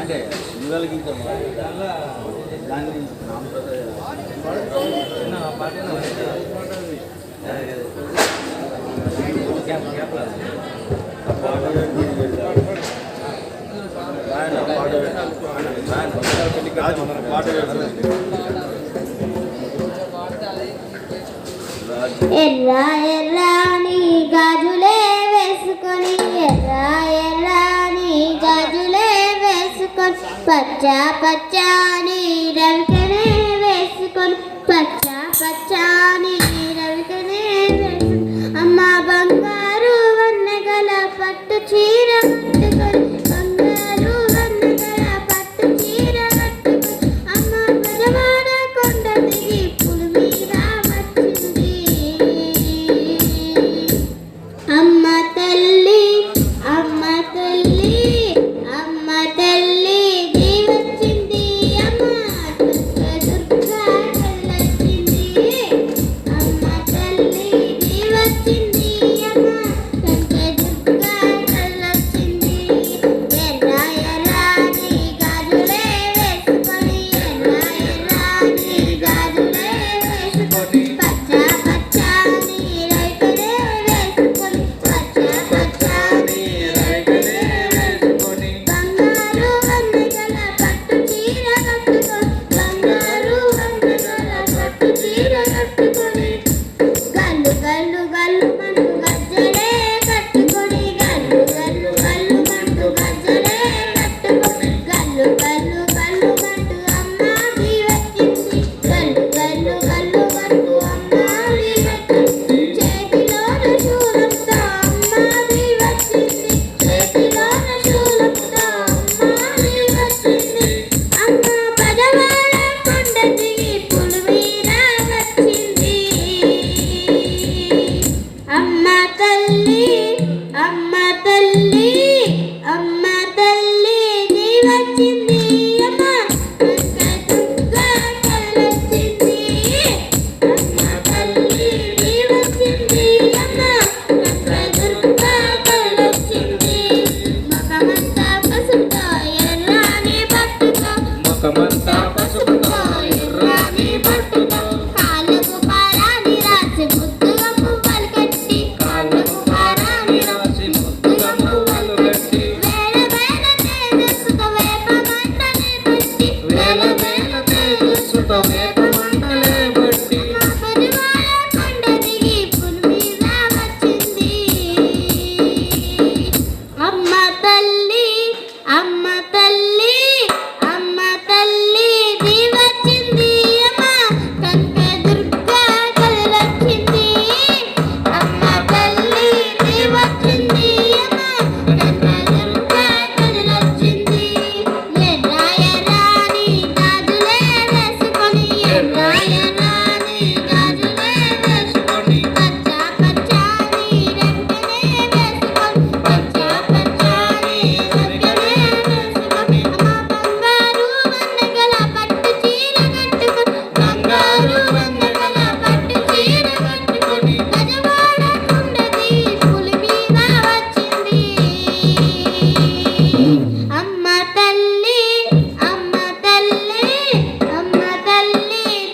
అంటే నిలగలిగించాము ఎర్ర ఎర్ర నీ గాజులే వేసుకొని ఎర్ర పచ్చ పచ్చని రంకనే వేసుకొని పచ్చ పచ్చని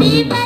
Happy back.